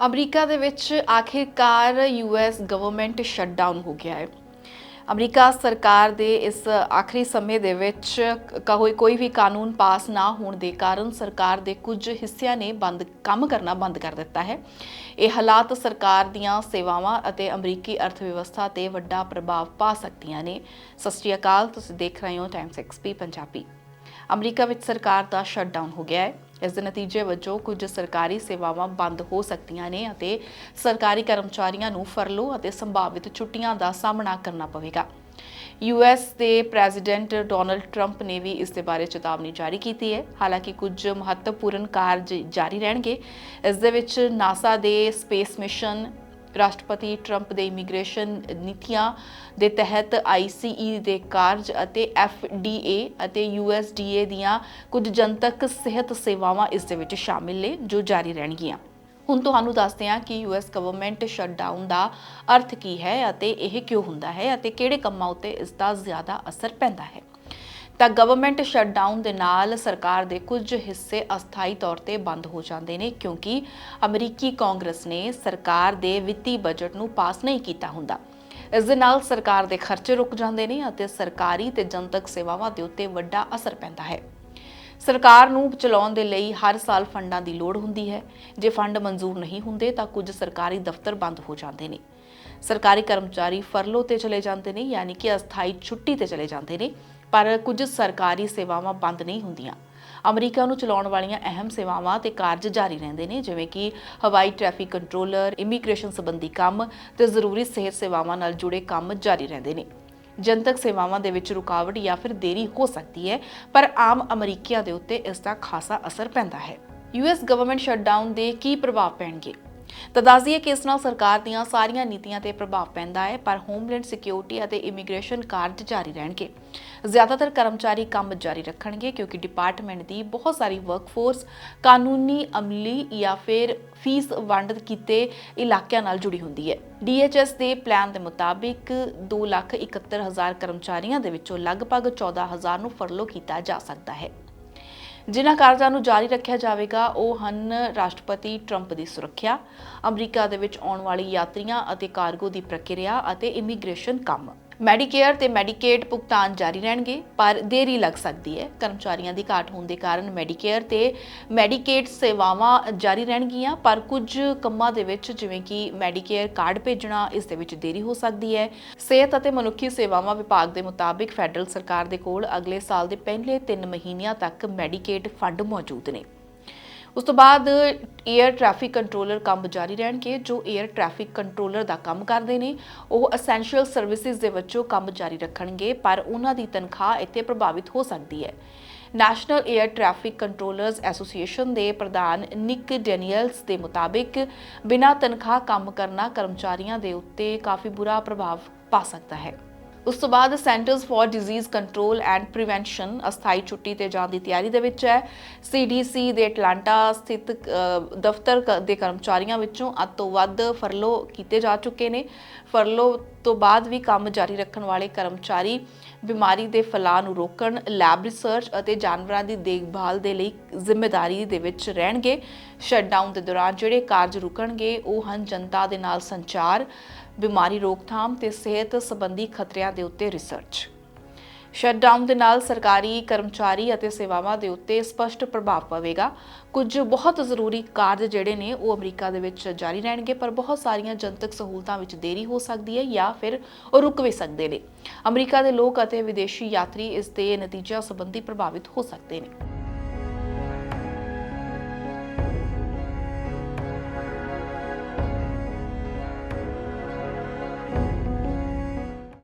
America ਦੇ ਵਿੱਚ ਆਖਿਰਕਾਰ ਯੂਐਸ ਗਵਰਨਮੈਂਟ ਸ਼ਟਡਾਊਨ ਹੋ ਗਿਆ ਹੈ। ਅਮਰੀਕਾ ਸਰਕਾਰ ਦੇ ਇਸ ਆਖਰੀ ਸਮੇਂ ਦੇ ਵਿੱਚ ਕੋਈ ਕੋਈ ਵੀ ਕਾਨੂੰਨ ਪਾਸ ਨਾ ਹੋਣ ਦੇ ਕਾਰਨ ਸਰਕਾਰ ਦੇ ਕੁਝ ਹਿੱਸਿਆਂ ਨੇ ਬੰਦ, ਕੰਮ ਕਰਨਾ ਬੰਦ ਕਰ ਦਿੱਤਾ ਹੈ। ਇਹ ਹਾਲਾਤ ਸਰਕਾਰ ਦੀਆਂ ਸੇਵਾਵਾਂ ਅਤੇ ਅਮਰੀਕੀ ਅਰਥ ਵਿਵਸਥਾ ਤੇ ਵੱਡਾ ਪ੍ਰਭਾਵ ਪਾ ਸਕਦੀਆਂ ਨੇ। ਸਤਿ ਸ਼੍ਰੀ ਅਕਾਲ, ਤੁਸੀਂ ਦੇਖ ਰਹੇ ਹੋ ਟਾਈਮਸ ਐਕਸਪੀ ਪੰਜਾਬੀ। ਅਮਰੀਕਾ ਵਿੱਚ ਸਰਕਾਰ ਦਾ ਸ਼ਟਡਾਊਨ ਹੋ ਗਿਆ ਹੈ। ਇਸ ਦੇ ਨਤੀਜੇ ਵਜੋਂ ਕੁਝ ਸਰਕਾਰੀ ਸੇਵਾਵਾਂ ਬੰਦ ਹੋ ਸਕਦੀਆਂ ਨੇ ਅਤੇ ਸਰਕਾਰੀ ਕਰਮਚਾਰੀਆਂ ਨੂੰ ਫਰਲੋ ਅਤੇ ਸੰਭਾਵਿਤ ਛੁੱਟੀਆਂ ਦਾ ਸਾਹਮਣਾ ਕਰਨਾ ਪਵੇਗਾ। ਯੂਐਸ ਦੇ ਪ੍ਰੈਜ਼ੀਡੈਂਟ ਡੋਨਲਡ ਟਰੰਪ ਨੇ ਵੀ ਇਸ ਦੇ ਬਾਰੇ ਚੇਤਾਵਨੀ ਜਾਰੀ ਕੀਤੀ ਹੈ। ਹਾਲਾਂਕਿ ਕੁਝ ਮਹੱਤਵਪੂਰਨ ਕਾਰਜ ਜਾਰੀ ਰਹਿਣਗੇ। ਇਸ ਦੇ ਵਿੱਚ ਨਾਸਾ ਦੇ ਸਪੇਸ ਮਿਸ਼ਨ ਰਾਸ਼ਟਰਪਤੀ ਟਰੰਪ ਦੇ ਇਮੀਗ੍ਰੇਸ਼ਨ ਨੀਤੀਆਂ ਦੇ ਤਹਿਤ ਆਈਸੀਈ ਦੇ ਕਾਰਜ ਅਤੇ ਐਫਡੀਏ ਅਤੇ ਯੂਐਸਡੀਏ ਦੀਆਂ ਕੁਝ ਜਨਤਕ ਸਿਹਤ ਸੇਵਾਵਾਂ ਇਸ ਦੇ ਵਿੱਚ ਸ਼ਾਮਿਲ ਨੇ, ਜੋ ਜਾਰੀ ਰਹਿਣਗੀਆਂ। ਹੁਣ ਤੁਹਾਨੂੰ ਦੱਸਦੇ ਹਾਂ ਕਿ ਯੂਐਸ ਗਵਰਨਮੈਂਟ ਸ਼ਟਡਾਊਨ ਦਾ ਅਰਥ ਕੀ ਹੈ ਅਤੇ ਇਹ ਕਿਉਂ ਹੁੰਦਾ ਹੈ ਅਤੇ ਕਿਹੜੇ ਕੰਮਾਂ ਉੱਤੇ ਇਸ ਦਾ ਜ਼ਿਆਦਾ ਅਸਰ ਪੈਂਦਾ ਹੈ। ਤਾਂ ਗਵਰਨਮੈਂਟ ਸ਼ਟਡਾਊਨ ਦੇ ਨਾਲ ਸਰਕਾਰ ਦੇ ਕੁਝ ਹਿੱਸੇ ਅਸਥਾਈ ਤੌਰ ਤੇ ਬੰਦ ਹੋ ਜਾਂਦੇ ਨੇ, ਕਿਉਂਕਿ ਅਮਰੀਕੀ ਕਾਂਗਰਸ ਨੇ ਸਰਕਾਰ ਦੇ ਵਿੱਤੀ ਬਜਟ ਨੂੰ ਪਾਸ ਨਹੀਂ ਕੀਤਾ ਹੁੰਦਾ। ਇਸ ਦੇ ਨਾਲ ਸਰਕਾਰ ਦੇ ਖਰਚੇ ਰੁਕ ਜਾਂਦੇ ਨੇ ਅਤੇ ਸਰਕਾਰੀ ਤੇ ਜਨਤਕ ਸੇਵਾਵਾਂ ਦੇ ਉੱਤੇ ਵੱਡਾ ਅਸਰ ਪੈਂਦਾ ਹੈ। ਸਰਕਾਰ ਨੂੰ ਚਲਾਉਣ ਦੇ ਲਈ ਹਰ ਸਾਲ ਫੰਡਾਂ ਦੀ ਲੋੜ ਹੁੰਦੀ ਹੈ। ਜੇ ਫੰਡ ਮਨਜ਼ੂਰ ਨਹੀਂ ਹੁੰਦੇ ਤਾਂ ਕੁਝ ਸਰਕਾਰੀ ਦਫ਼ਤਰ ਬੰਦ ਹੋ ਜਾਂਦੇ ਨੇ। ਸਰਕਾਰੀ ਕਰਮਚਾਰੀ ਫਰਲੋ ਤੇ ਚਲੇ ਜਾਂਦੇ ਨੇ, ਯਾਨੀ ਕਿ ਅਸਥਾਈ ਛੁੱਟੀ ਤੇ ਚਲੇ ਜਾਂਦੇ ਨੇ। ਪਰ ਕੁਝ ਸਰਕਾਰੀ ਸੇਵਾਵਾਂ ਬੰਦ ਨਹੀਂ ਹੁੰਦੀਆਂ। ਅਮਰੀਕਾ ਨੂੰ ਚਲਾਉਣ ਵਾਲੀਆਂ ਅਹਿਮ ਸੇਵਾਵਾਂ ਤੇ ਕਾਰਜ ਜਾਰੀ ਰਹਿੰਦੇ ਨੇ, ਜਿਵੇਂ ਕਿ ਹਵਾਈ ਟ੍ਰੈਫਿਕ ਕੰਟਰੋਲਰ, ਇਮੀਗ੍ਰੇਸ਼ਨ ਸੰਬੰਧੀ ਕੰਮ ਤੇ ਜ਼ਰੂਰੀ ਸਿਹਤ ਸੇਵਾਵਾਂ ਨਾਲ ਜੁੜੇ ਕੰਮ ਜਾਰੀ ਰਹਿੰਦੇ ਨੇ। ਜਨਤਕ ਸੇਵਾਵਾਂ ਦੇ ਵਿੱਚ ਰੁਕਾਵਟ ਜਾਂ ਫਿਰ ਦੇਰੀ ਹੋ ਸਕਦੀ ਹੈ, ਪਰ ਆਮ ਅਮਰੀਕੀਆਂ ਦੇ ਉੱਤੇ ਇਸ ਦਾ ਖਾਸਾ ਅਸਰ ਪੈਂਦਾ ਹੈ। ਯੂਐਸ ਗਵਰਨਮੈਂਟ ਸ਼ਟਡਾਊਨ ਦੇ ਕੀ ਪ੍ਰਭਾਵ ਪੈਣਗੇ? ਤਾਂ ਦੱਸ ਦਈਏ ਕਿ ਇਸ ਨਾਲ ਸਰਕਾਰ ਦੀਆਂ ਸਾਰੀਆਂ ਨੀਤੀਆਂ ਤੇ ਪ੍ਰਭਾਵ ਪੈਂਦਾ ਹੈ, ਪਰ ਹੋਮਲੈਂਡ ਸਿਕਿਉਰਿਟੀ ਅਤੇ ਇਮੀਗ੍ਰੇਸ਼ਨ ਕਾਰਜ ਜਾਰੀ ਰਹਿਣਗੇ। ਜ਼ਿਆਦਾਤਰ ਕਰਮਚਾਰੀ ਕੰਮ ਜਾਰੀ ਰੱਖਣਗੇ ਕਿਉਂਕਿ ਡਿਪਾਰਟਮੈਂਟ ਦੀ ਬਹੁਤ ਸਾਰੀ ਵਰਕਫੋਰਸ ਕਾਨੂੰਨੀ ਅਮਲੀ ਜਾਂ ਫਿਰ ਫੀਸ ਵੰਡ ਕੀਤੇ ਇਲਾਕਿਆਂ ਨਾਲ ਜੁੜੀ ਹੁੰਦੀ ਹੈ। DHS ਦੇ ਪਲਾਨ ਦੇ ਮੁਤਾਬਿਕ 271000 ਕਰਮਚਾਰੀਆਂ ਦੇ ਵਿੱਚੋਂ ਲਗਭਗ 14000 ਨੂੰ ਫਰਲੋ ਕੀਤਾ ਜਾ ਸਕਦਾ ਹੈ। ਜਿਨ੍ਹਾਂ ਕਾਰਜਾਂ ਨੂੰ ਜਾਰੀ ਰੱਖਿਆ ਜਾਵੇਗਾ, ਉਹ ਹਨ ਰਾਸ਼ਟਰਪਤੀ ਟਰੰਪ ਦੀ ਸੁਰੱਖਿਆ, ਅਮਰੀਕਾ ਦੇ ਵਿੱਚ ਆਉਣ ਵਾਲੀ ਯਾਤਰੀਆਂ ਅਤੇ ਕਾਰਗੋ ਦੀ ਪ੍ਰਕਿਰਿਆ ਅਤੇ ਇਮੀਗ੍ਰੇਸ਼ਨ ਕੰਮ। ਮੈਡੀਕੇਅਰ ਤੇ ਮੈਡੀਕੇਡ ਭੁਗਤਾਨ ਜਾਰੀ ਰਹਿਣਗੇ, ਪਰ ਦੇਰੀ ਲੱਗ ਸਕਦੀ ਹੈ। ਕਰਮਚਾਰੀਆਂ ਦੀ ਘਾਟ ਹੋਣ ਦੇ ਕਾਰਨ ਮੈਡੀਕੇਅਰ ਤੇ ਮੈਡੀਕੇਡ ਸੇਵਾਵਾਂ ਜਾਰੀ ਰਹਿਣਗੀਆਂ, ਪਰ ਕੁਝ ਕੰਮਾਂ ਦੇ ਵਿੱਚ ਜਿਵੇਂ ਕਿ ਮੈਡੀਕੇਅਰ ਕਾਰਡ ਭੇਜਣਾ, ਇਸ ਦੇ ਵਿੱਚ ਦੇਰੀ ਹੋ ਸਕਦੀ ਹੈ। ਸਿਹਤ ਅਤੇ ਮਨੁੱਖੀ ਸੇਵਾਵਾਂ ਵਿਭਾਗ ਦੇ ਮੁਤਾਬਿਕ ਫੈਡਰਲ ਸਰਕਾਰ ਦੇ ਕੋਲ ਅਗਲੇ ਸਾਲ ਦੇ ਪਹਿਲੇ 3 ਮਹੀਨਿਆਂ ਤੱਕ ਮੈਡੀਕੇਡ ਫੰਡ ਮੌਜੂਦ ਨੇ। ਉਸ ਤੋਂ ਬਾਅਦ 에ਅਰ ਟ੍ਰੈਫਿਕ ਕੰਟਰੋਲਰ ਕੰਮ ਜਾਰੀ ਰਹਿਣਗੇ, ਜੋ 에ਅਰ ਟ੍ਰੈਫਿਕ ਕੰਟਰੋਲਰ ਦਾ ਕੰਮ ਕਰਦੇ ਨੇ, ਉਹ ਅਸੈਂਸ਼ੀਅਲ ਸਰਵਿਸਿਜ਼ ਦੇ ਵਿੱਚੋਂ ਕੰਮ ਜਾਰੀ ਰੱਖਣਗੇ, ਪਰ ਉਹਨਾਂ ਦੀ ਤਨਖਾਹ ਇੱਥੇ ਪ੍ਰਭਾਵਿਤ ਹੋ ਸਕਦੀ ਹੈ। National air traffic controllers association ਦੇ ਪ੍ਰਧਾਨ ਨਿਕ ਡੈਨੀਅਲਸ ਦੇ ਮੁਤਾਬਿਕ, ਬਿਨਾਂ ਤਨਖਾਹ ਕੰਮ ਕਰਨਾ ਕਰਮਚਾਰੀਆਂ ਦੇ ਉੱਤੇ ਕਾਫੀ ਬੁਰਾ ਪ੍ਰਭਾਵ ਪਾ ਸਕਦਾ ਹੈ। ਉਸ ਤੋਂ ਬਾਅਦ centres for disease control and prevention ਅਸਥਾਈ ਛੁੱਟੀ ਤੇ ਜਾਣ ਦੀ ਤਿਆਰੀ ਦੇ ਵਿੱਚ ਹੈ। ਸੀਡੀਸੀ ਦੇ ਅਟਲਾਂਟਾ ਸਥਿਤ ਦਫ਼ਤਰ ਕ- ਦੇ ਕਰਮਚਾਰੀਆਂ ਵਿੱਚੋਂ ਅੱਧ ਤੋਂ ਵੱਧ ਫਰਲੋ ਕੀਤੇ ਜਾ ਚੁੱਕੇ ਨੇ। ਫਰਲੋ ਤੋਂ ਬਾਅਦ ਵੀ ਕੰਮ ਜਾਰੀ ਰੱਖਣ ਵਾਲੇ ਕਰਮਚਾਰੀ ਬਿਮਾਰੀ ਦੇ ਫੈਲਾਅ ਨੂੰ ਰੋਕਣ ਲੈਬ ਰਿਸਰਚ ਅਤੇ ਜਾਨਵਰਾਂ ਦੀ ਦੇਖਭਾਲ ਦੇ ਲਈ ਜ਼ਿੰਮੇਵਾਰੀ ਦੇ ਵਿੱਚ ਰਹਿਣਗੇ। ਸ਼ਟਡਾਊਨ ਦੇ ਦੌਰਾਨ ਜਿਹੜੇ ਕਾਰਜ ਰੁਕਣਗੇ, ਉਹ ਹਨ ਜਨਤਾ ਦੇ ਨਾਲ ਸੰਚਾਰ ਬਿਮਾਰੀ ਰੋਕਥਾਮ ਤੇ ਸਿਹਤ ਸੰਬੰਧੀ ਖਤਰਿਆਂ ਦੇ ਉੱਤੇ ਰਿਸਰਚ। ਸ਼ਟਡਾਊਨ ਦੇ ਨਾਲ ਸਰਕਾਰੀ ਕਰਮਚਾਰੀ ਅਤੇ ਸੇਵਾਵਾਂ ਦੇ ਉੱਤੇ ਸਪਸ਼ਟ ਪ੍ਰਭਾਵ ਪਵੇਗਾ। ਕੁਝ ਬਹੁਤ ਜ਼ਰੂਰੀ ਕਾਰਜ ਜਿਹੜੇ ਨੇ ਉਹ ਅਮਰੀਕਾ ਦੇ ਵਿੱਚ ਜਾਰੀ ਰਹਿਣਗੇ, ਪਰ ਬਹੁਤ ਸਾਰੀਆਂ ਜਨਤਕ ਸਹੂਲਤਾਂ ਵਿੱਚ ਦੇਰੀ ਹੋ ਸਕਦੀ ਹੈ ਜਾਂ ਫਿਰ ਉਹ ਰੁਕ ਵੀ ਸਕਦੇ ਨੇ। ਅਮਰੀਕਾ ਦੇ ਲੋਕ ਅਤੇ ਵਿਦੇਸ਼ੀ ਯਾਤਰੀ ਇਸ ਦੇ ਨਤੀਜਿਆਂ ਸੰਬੰਧੀ ਪ੍ਰਭਾਵਿਤ ਹੋ ਸਕਦੇ ਨੇ।